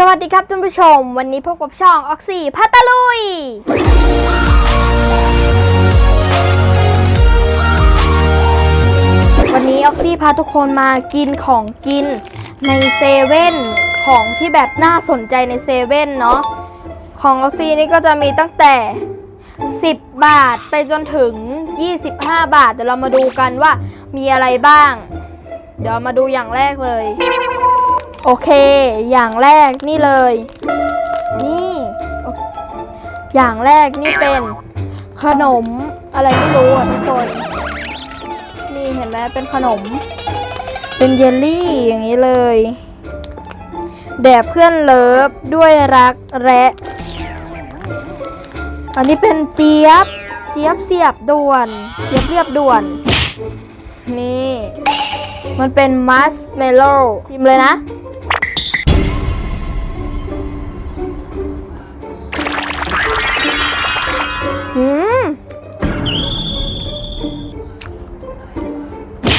สวัสดีครับท่านผู้ชม วันนี้พบกับช่องออกซี่พัตะลุย วันนี้ออกซี่พาทุกคนมากินของกินในเซเว่นของที่แบบน่าสนใจในเซเว่นเนาะของออกซี่นี่ก็จะมีตั้งแต่ 10 บาทไปจนถึง 25 บาทเดี๋ยวเรามาดูกันว่ามีอะไรบ้าง เดี๋ยวมาดูอย่างแรกเลย โอเค อย่างแรกนี่เลย นี่ อย่างแรกนี่เป็น ขนมอะไรไม่รู้อะทุกคน นี่เห็นไหมเป็นขนม เป็นเยลลี่อย่างนี้เลยแด่เพื่อนเลิฟด้วยรักและ อันนี้เป็นเจี๊ยบ เจี๊ยบเสียบด่วน เจี๊ยบเรียบด่วน นี่ มันเป็นมัสเมโลชิมเลยนะ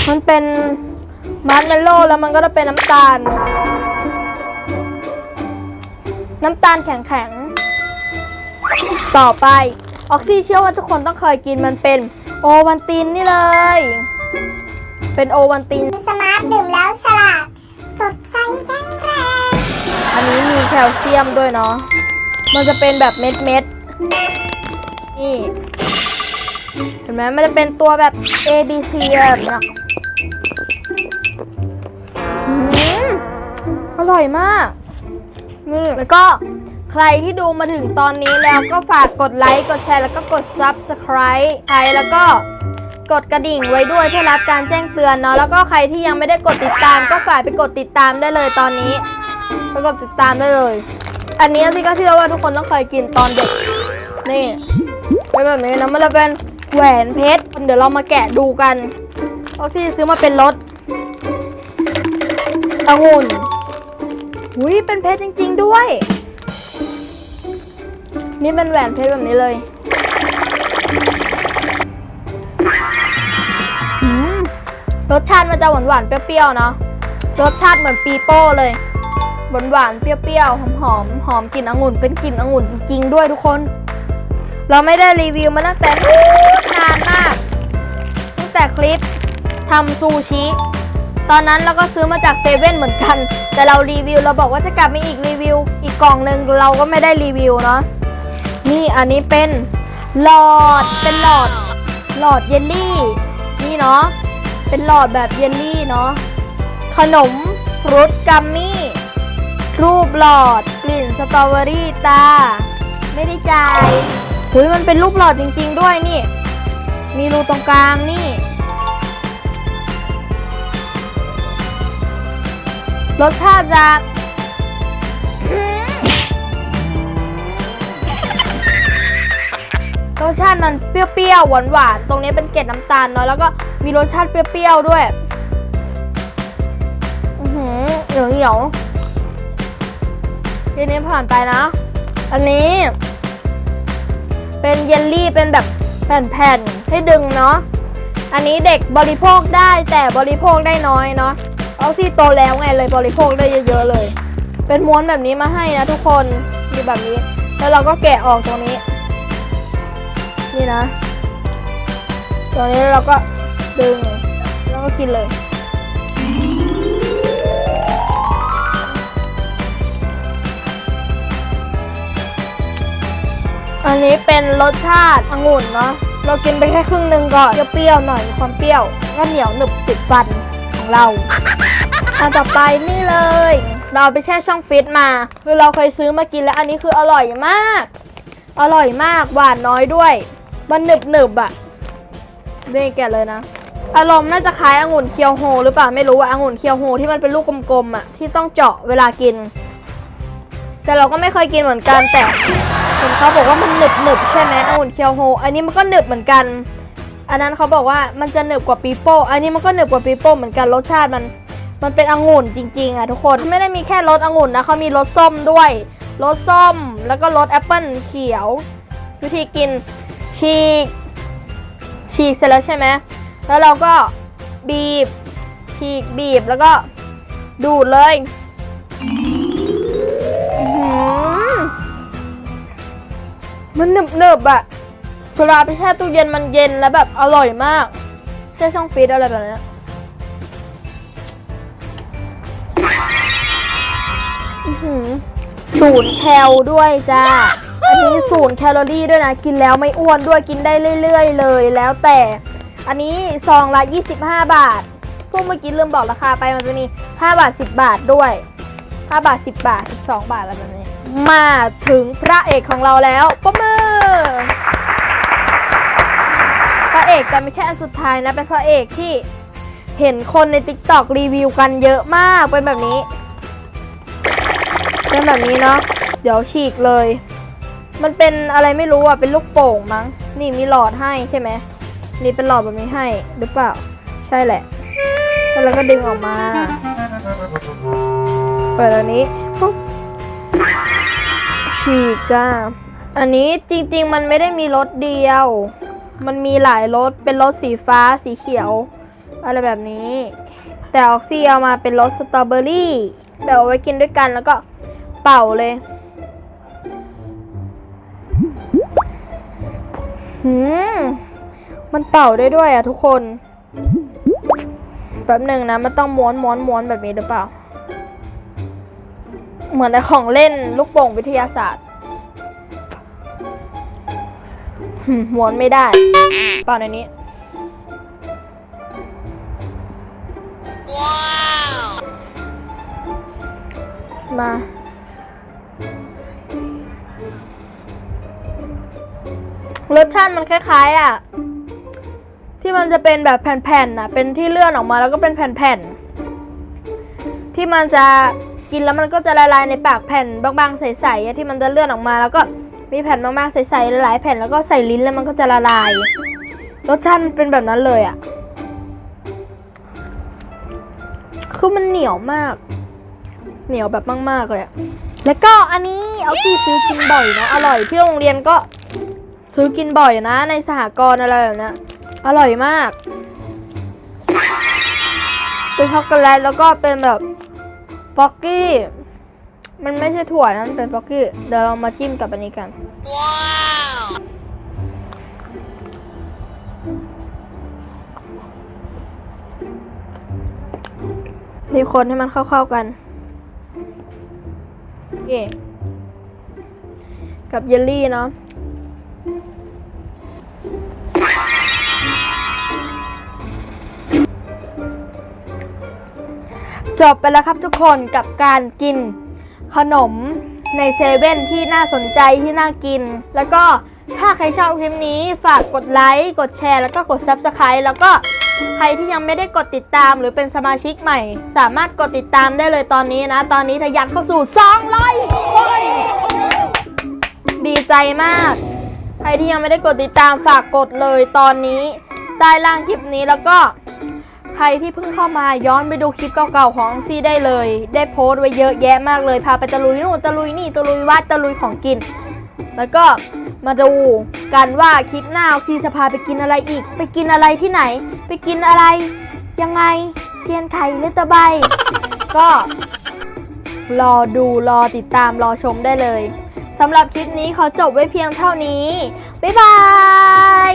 มันเป็นมัสเมลโล่แล้วมันก็จะเป็นน้ำตาล น้ำตาลแข็งๆ ต่อไปออกซี่เชื่อว่าทุกคนต้องเคยกินมันเป็นโอวันตินนี่เลย เป็นโอวันติน สมาร์ทดื่มแล้วฉลาดสดใสแข็งแรงอันนี้มีแคลเซียมด้วยเนาะ มันจะเป็นแบบเม็ดเม็ดๆนี่ เห็นไหมมันจะเป็นตัวแบบ A B C แบบเนี้ย ร่อยมาก นี่ แล้วก็ใครที่ดูมาถึงตอนนี้แล้วก็ฝากกดไลค์ กดแชร์ แล้วก็กด Subscribe ใครแล้วก็กดกระดิ่งไว้ด้วยเพื่อรับการแจ้งเตือนเนาะ แล้วก็ใครที่ยังไม่ได้กดติดตาม ก็ฝากไปกดติดตามได้เลยตอนนี้แล้วก็ติดตามได้เลย อันนี้ที่ก็เชื่อว่าทุกคนต้องเคยกินตอนเด็ก นี่เป็นแบบนี้นะมันจะเป็นแหวนเพชร เดี๋ยวเรามาแกะดูกันออกซี่ซื้อมาเป็นรถองุ่น อุ้ยเป็นเพชรจริง ๆ ด้วย นี่เป็นแหวนเพชรแบบนี้เลยรสชาติมันจะหวานๆเปรี้ยวๆเนาะรสชาติเหมือนปีโป้เลยหวานหวานๆเปรี้ยวๆหอมๆหอมกลิ่นองุ่นเป็นกลิ่นองุ่นจริงๆด้วยทุกคน เราไม่ได้รีวิวมาตั้งแต่นานมาก ตั้งแต่คลิปทำซูชิ ตอนนั้นเราก็ซื้อมาจากเซเว่นเหมือนกัน แต่เรารีวิวเราบอกว่าจะกลับมาอีกรีวิว อีกกล่องหนึ่งเราก็ไม่ได้รีวิวเนาะนี่อันนี้เป็นหลอดเป็นหลอดหลอดเยลลี่ นี่เนาะเป็นหลอดแบบเยลลี่เนาะขนมฟรุตกัมมี่รูปหลอดกลิ่นสตรอเบอรี่ตา ไม่ได้จ่ายหุยมันเป็นรูปหลอดจริง ๆ ด้วยนี่ มีรูตรงกลางนี่ รสชาติจะรสชาติมันเปรี้ยวๆหวานๆ ตรงนี้เป็นเกล็ดน้ำตาลเนาะแล้วก็มีรสชาติเปรี้ยวๆด้วย อือหือเหนียวเหนียวๆทีนี้ผ่านไปนะ อันนี้ เป็นเยลลี่เป็นแบบแผ่นๆให้ดึงเนาะ อันนี้เด็กบริโภคได้แต่บริโภคได้น้อยเนาะ เอาที่โตแล้วไงเลยบริโภคได้เยอะๆเลย เป็นม้วนแบบนี้มาให้นะทุกคนมีแบบนี้ แล้วเราก็แกะออกตรงนี้ นี่นะตรงนี้เราก็ดึง แล้วก็กินเลยอันนี้เป็นรสชาติองุ่นเนาะ เรากินไปแค่ครึ่งหนึ่งก่อนเปรี้ยวๆหน่อยความเปรี้ยวก็เหนียวหนึบติดฟันของเรา อันต่อไปนี่เลย เราไปแช่ช่องฟิตมาคือเราเคยซื้อมากินแล้วอันนี้คืออร่อยมาก อร่อยมากหวานน้อยด้วย มันหนึบหนึบอะนี่แกเลยนะ อารมณ์น่าจะคล้ายองุ่นเคียวโฮหรือเปล่าไม่รู้อะองุ่นเคียวโฮที่มันเป็นลูกกลมๆอะที่ต้องเจาะเวลากิน แต่เราก็ไม่เคยกินเหมือนกันแต่เห็นเขาบอกว่ามันหนึบหนึบใช่ไหมองุ่นเคียวโฮอันนี้มันก็หนึบเหมือนกัน อันนั้นเขาบอกว่ามันจะหนึบกว่าปีโป้อันนี้มันก็หนึบกว่าปีโป้เหมือนกันรสชาติมัน มันเป็นองุ่นจริงๆอะทุกคนไม่ได้มีแค่รสองุ่นนะเขามีรสส้มด้วยรสส้มแล้วก็รสแอปเปิ้ลเขียว วิธีกินฉีกฉีกเสร็จแล้วใช่ไหมแล้วเราก็บีบฉีกบีบแล้วก็ดูดเลยมันเนึบหนึบอะเวลาไปแช่ตู้เย็นมันเย็นแล้วแบบอร่อยมากแช่ช่องฟรีดอะไรแบบนี้ ศูนย์แคลด้วยจ้า อันนี้ศูนย์แคลอรี่ด้วยนะ กินแล้วไม่อ้วนด้วยกินได้เรื่อยๆ เลยแล้วแต่ อันนี้ซองละ 25 บาท พวกเมื่อกี้ลืมบอกราคาไปมันจะมี 5 บาท 10 บาทด้วย 5 บาท 10 บาท 12 บาทอะไรแบบนี้ มาถึงพระเอกของเราแล้วปมือพระเอกแต่ไม่ใช่อันสุดท้ายนะ เป็นพระเอกที่เห็นคนใน t ิ k t o k รีวิวกันเยอะมากเป็นแบบนี้ เป็นแบบนี้เนาะเดี๋ยวฉีกเลย มันเป็นอะไรไม่รู้อะเป็นลูกโป่งมั้ง นี่มีหลอดให้ใช่ไหมนี่เป็นหลอดแบบนี้ให้หรือเปล่า ใช่แหละ แล้วก็ดึงออกมา เปิดอันนี้ปุ๊บฉีกจ้าอันนี้จริงๆมันไม่ได้มีรสเดียว มันมีหลายรสเป็นรสสีฟ้าสีเขียว อะไรแบบนี้ แต่ออกซี่เอามาเป็นรสสตรอเบอรี่แบบเอาไว้กินด้วยกันแล้วก็ เป่าเลยหืมมันเป่าได้ด้วยอะทุกคนแป๊บหนึ่งนะมันต้องม้วนม้วนม้วนแบบนี้หรือเปล่า เหมือนในของเล่นลูกโป่งวิทยาศาสตร์หืมม้วนไม่ได้ เปล่าในนี้มา รสชาติมันคล้ายๆอะที่มันจะเป็นแบบแผ่นๆน่ะเป็นที่เลื่อนออกมาแล้วก็เป็นแผ่นๆที่มันจะกินแล้วมันก็จะละลายในปากแผ่นบางๆใสๆที่มันจะเลื่อนออกมา แล้วก็มีแผ่นบางๆใสๆหลายๆแผ่นแล้วก็ใส่ลิ้นแล้วมันก็จะละลาย รสชาติมันเป็นแบบนั้นเลยอะคือมันเหนียวมาก เหนียวแบบมากๆเลยแล้วก็อันนี้เอาที่ซื้อกินบ่อยนะอร่อยที่โรงเรียนก็ ซื้อกินบ่อยนะ ในสหกรณ์อะไรแบบเนี้อร่อยมาก เป็นช็อกโกแลตแล้วก็เป็นแบบป๊อกกี้ มันไม่ใช่ถั่วนะมันเป็นป๊อกกี้ เดี๋ยวเรามาจิ้มกับอันนี้กันนี่คนให้มันเข้าๆกันเย่กับเยลลี่เนาะ จบไปแล้วครับทุกคนกับการกินขนมในเซเว่นที่น่าสนใจที่น่ากิน แล้วก็ถ้าใครชอบคลิปนี้ฝากกดไลค์ กดแชร์แล้วก็กด Subscribe แล้วก็ใครที่ยังไม่ได้กดติดตามหรือเป็นสมาชิกใหม่ สามารถกดติดตามได้เลยตอนนี้นะ ตอนนี้ทะยานเข้าสู่ 200คนดีใจมาก ใครที่ยังไม่ได้กดติดตามฝากกดเลยตอนนี้ใต้ล่างคลิปนี้แล้วก็ ใครที่เพิ่งเข้ามาย้อนไปดูคลิปเก่าๆของซี่ได้เลย ได้โพสต์ไว้เยอะแยะมากเลย พาไปตะลุยนู่นตะลุยนี่ตะลุยวัดตะลุยของกิน แล้วก็มาดูกันว่าคลิปหน้าซีจะพาไปกินอะไรอีก ไปกินอะไรที่ไหน ไปกินอะไร ยังไงเทียนไข่หรือตะไบก็รอดูรอติดตามรอชมได้เลยสำหรับคลิปนี้ขอจบไว้เพียงเท่านี้ บ๊ายบาย